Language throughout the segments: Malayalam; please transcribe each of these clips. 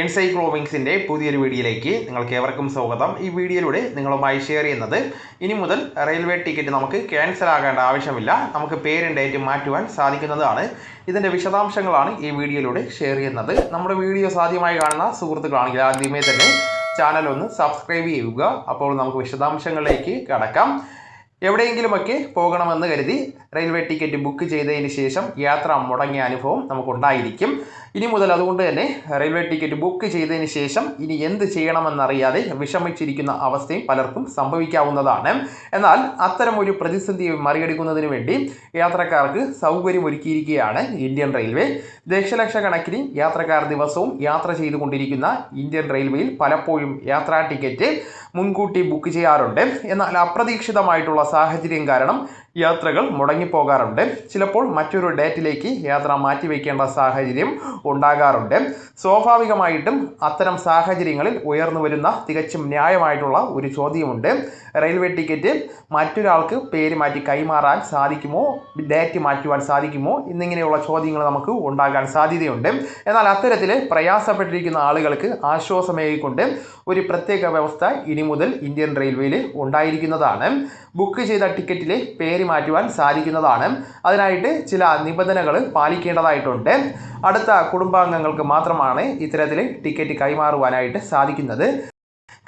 എൻസൈക്ലോമിങ്സിന്റെ പുതിയൊരു വീഡിയോയിലേക്ക് നിങ്ങൾക്ക് ഏവർക്കും സ്വാഗതം. ഈ വീഡിയോയിലൂടെ നിങ്ങളുമായി ഷെയർ ചെയ്യുന്നത് ഇനി മുതൽ റെയിൽവേ ടിക്കറ്റ് നമുക്ക് ക്യാൻസൽ ആകേണ്ട ആവശ്യമില്ല. നമുക്ക് പേരും ഡേറ്റും മാറ്റുവാൻ സാധിക്കുന്നതാണ്. ഇതിന്റെ വിശദാംശങ്ങളാണ് ഈ വീഡിയോയിലൂടെ ഷെയർ ചെയ്യുന്നത്. നമ്മുടെ വീഡിയോ സാധ്യമായി കാണുന്ന സുഹൃത്തുക്കളാണെങ്കിൽ ആദ്യമേ തന്നെ ചാനൽ ഒന്ന് സബ്സ്ക്രൈബ് ചെയ്യുക. അപ്പോൾ നമുക്ക് വിശദാംശങ്ങളിലേക്ക് കടക്കാം. എവിടെയെങ്കിലുമൊക്കെ പോകണമെന്ന് കരുതി റെയിൽവേ ടിക്കറ്റ് ബുക്ക് ചെയ്തതിന് ശേഷം യാത്ര മുടങ്ങിയ അനുഭവം നമുക്കുണ്ടായിരിക്കും. ഇനി മുതൽ അതുകൊണ്ട് തന്നെ റെയിൽവേ ടിക്കറ്റ് ബുക്ക് ചെയ്തതിന് ശേഷം ഇനി എന്ത് ചെയ്യണമെന്നറിയാതെ വിഷമിച്ചിരിക്കുന്ന അവസ്ഥയും പലർക്കും സംഭവിക്കാവുന്നതാണ്. എന്നാൽ അത്തരം ഒരു പ്രതിസന്ധി മറികടക്കുന്നതിന് വേണ്ടി യാത്രക്കാർക്ക് സൗകര്യമൊരുക്കിയിരിക്കുകയാണ് ഇന്ത്യൻ റെയിൽവേ. ദശലക്ഷക്കണക്കിന് യാത്രക്കാർ ദിവസവും യാത്ര ചെയ്തുകൊണ്ടിരിക്കുന്ന ഇന്ത്യൻ റെയിൽവേയിൽ പലപ്പോഴും യാത്രാ ടിക്കറ്റ് മുൻകൂട്ടി ബുക്ക് ചെയ്യാറുണ്ട്. എന്നാൽ അപ്രതീക്ഷിതമായിട്ടുള്ള സാഹചര്യം കാരണം യാത്രകൾ മുടങ്ങിപ്പോകാറുണ്ട്. ചിലപ്പോൾ മറ്റൊരു ഡേറ്റിലേക്ക് യാത്ര മാറ്റിവെക്കേണ്ട സാഹചര്യം ഉണ്ടാകാറുണ്ട്. സ്വാഭാവികമായിട്ടും അത്തരം സാഹചര്യങ്ങളിൽ ഉയർന്നു വരുന്ന തികച്ചും ന്യായമായിട്ടുള്ള ഒരു ചോദ്യമുണ്ട്. റെയിൽവേ ടിക്കറ്റ് മറ്റൊരാൾക്ക് പേര് മാറ്റി കൈമാറാൻ സാധിക്കുമോ? ഡേറ്റ് മാറ്റുവാൻ സാധിക്കുമോ? എന്നിങ്ങനെയുള്ള ചോദ്യങ്ങൾ നമുക്ക് ഉണ്ടാകാൻ സാധ്യതയുണ്ട്. എന്നാൽ അത്തരത്തിൽ പ്രയാസപ്പെട്ടിരിക്കുന്ന ആളുകൾക്ക് ആശ്വാസമേകിക്കൊണ്ട് ഒരു പ്രത്യേക വ്യവസ്ഥ ഇനി മുതൽ ഇന്ത്യൻ റെയിൽവേയിൽ ഉണ്ടായിരിക്കുന്നതാണ്. ബുക്ക് ചെയ്ത ടിക്കറ്റിലെ പേര് മാറ്റുവാൻ സാധിക്കുന്നതാണ്. അതിനായിട്ട് ചില നിബന്ധനകൾ പാലിക്കേണ്ടതായിട്ടുണ്ട്. അടുത്ത കുടുംബാംഗങ്ങൾക്ക് മാത്രമാണ് ഇത്തരത്തിൽ ടിക്കറ്റ് കൈമാറുവാനായിട്ട് സാധിക്കുന്നത്.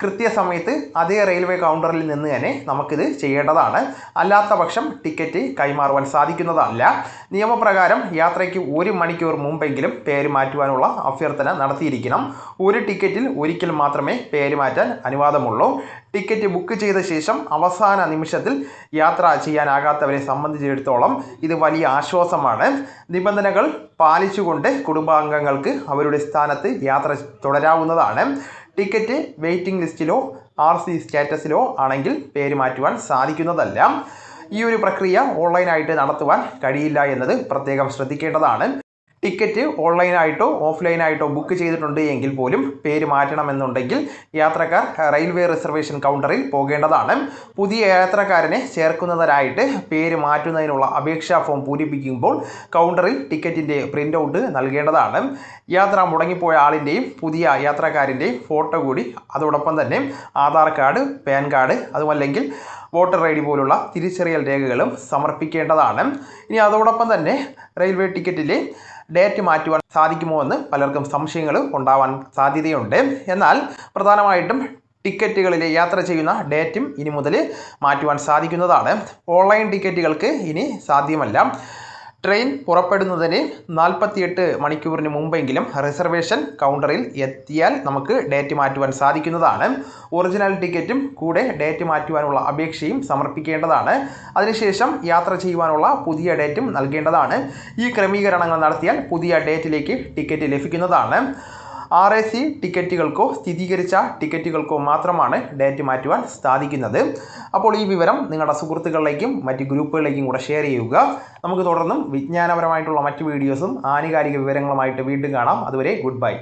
കൃത്യസമയത്ത് അതേ റെയിൽവേ കൗണ്ടറിൽ നിന്ന് തന്നെ നമുക്കിത് ചെയ്യേണ്ടതാണ്. അല്ലാത്ത പക്ഷം ടിക്കറ്റ് കൈമാറുവാൻ സാധിക്കുന്നതല്ല. നിയമപ്രകാരം യാത്രയ്ക്ക് ഒരു മണിക്കൂർ മുമ്പെങ്കിലും പേര് മാറ്റുവാനുള്ള അഭ്യർത്ഥന നടത്തിയിരിക്കണം. ഒരു ടിക്കറ്റിൽ ഒരിക്കൽ മാത്രമേ പേര് മാറ്റാൻ അനുവാദമുള്ളൂ. ടിക്കറ്റ് ബുക്ക് ചെയ്ത ശേഷം അവസാന നിമിഷത്തിൽ യാത്ര ചെയ്യാനാകാത്തവരെ സംബന്ധിച്ചിടത്തോളം ഇത് വലിയ ആശ്വാസമാണ്. നിബന്ധനകൾ പാലിച്ചുകൊണ്ട് കുടുംബാംഗങ്ങൾക്ക് അവരുടെ സ്ഥാനത്ത് യാത്ര തുടരാവുന്നതാണ്. ടിക്കറ്റ് വെയിറ്റിംഗ് ലിസ്റ്റിലോ ആർ സി സ്റ്റാറ്റസിലോ ആണെങ്കിൽ പേര് മാറ്റുവാൻ സാധിക്കുന്നതല്ല. ഈ ഒരു പ്രക്രിയ ഓൺലൈനായിട്ട് നടത്തുവാൻ കഴിയില്ല എന്നത് പ്രത്യേകം ശ്രദ്ധിക്കേണ്ടതാണ്. ടിക്കറ്റ് ഓൺലൈനായിട്ടോ ഓഫ്ലൈനായിട്ടോ ബുക്ക് ചെയ്തിട്ടുണ്ട് എങ്കിൽ പോലും പേര് മാറ്റണമെന്നുണ്ടെങ്കിൽ യാത്രക്കാർ റെയിൽവേ റിസർവേഷൻ കൗണ്ടറിൽ പോകേണ്ടതാണ്. പുതിയ യാത്രക്കാരനെ ചേർക്കുന്നതിനായിട്ട് പേര് മാറ്റുന്നതിനുള്ള അപേക്ഷാ ഫോം പൂരിപ്പിക്കുമ്പോൾ കൗണ്ടറിൽ ടിക്കറ്റിന്റെ പ്രിന്റ് ഔട്ട് നൽകേണ്ടതാണ്. യാത്ര മുടങ്ങിപ്പോയ ആളിന്റെയും പുതിയ യാത്രക്കാരന്റെയും ഫോട്ടോ കൂടി അതോടൊപ്പം തന്നെ ആധാർ കാർഡ് പാൻ കാർഡ് അതുമല്ലെങ്കിൽ വോട്ടർ ഐ ഡി പോലുള്ള തിരിച്ചറിയൽ രേഖകളും സമർപ്പിക്കേണ്ടതാണ്. ഇനി അതോടൊപ്പം തന്നെ റെയിൽവേ ടിക്കറ്റിലെ ഡേറ്റ് മാറ്റുവാൻ സാധിക്കുമോ എന്ന് പലർക്കും സംശയങ്ങൾ ഉണ്ടാവാൻ സാധ്യതയുണ്ട്. എന്നാൽ പ്രധാനമായിട്ടും ടിക്കറ്റുകളിൽ യാത്ര ചെയ്യുന്ന ഡേറ്റും ഇനി മുതൽ മാറ്റുവാൻ സാധിക്കുന്നതാണ്. ഓൺലൈൻ ടിക്കറ്റുകൾക്ക് ഇനി സാധ്യമല്ല. ട്രെയിൻ പുറപ്പെടുന്നതിന് നാൽപ്പത്തിയെട്ട് മണിക്കൂറിന് മുമ്പെങ്കിലും റിസർവേഷൻ കൗണ്ടറിൽ എത്തിയാൽ നമുക്ക് ഡേറ്റ് മാറ്റുവാൻ സാധിക്കുന്നതാണ്. ഒറിജിനൽ ടിക്കറ്റും കൂടെ ഡേറ്റ് മാറ്റുവാനുള്ള അപേക്ഷയും സമർപ്പിക്കേണ്ടതാണ്. അതിനുശേഷം യാത്ര ചെയ്യുവാനുള്ള പുതിയ ഡേറ്റും നൽകേണ്ടതാണ്. ഈ ക്രമീകരണങ്ങൾ നടത്തിയാൽ പുതിയ ഡേറ്റിലേക്ക് ടിക്കറ്റ് ലഭിക്കുന്നതാണ്. ആർ എ സി ടിക്കറ്റുകൾക്കോ സ്ഥിരീകരിച്ച ടിക്കറ്റുകൾക്കോ മാത്രമാണ് ഡേറ്റ് മാറ്റുവാൻ സാധിക്കുന്നത്. അപ്പോൾ ഈ വിവരം നിങ്ങളുടെ സുഹൃത്തുക്കളിലേക്കും മറ്റ് ഗ്രൂപ്പുകളിലേക്കും കൂടെ ഷെയർ ചെയ്യുക. നമുക്ക് തുടർന്നും വിജ്ഞാനപരമായിട്ടുള്ള മറ്റ് വീഡിയോസും ആനുകാലിക വിവരങ്ങളുമായിട്ട് വീണ്ടും കാണാം. അതുവരെ ഗുഡ് ബൈ.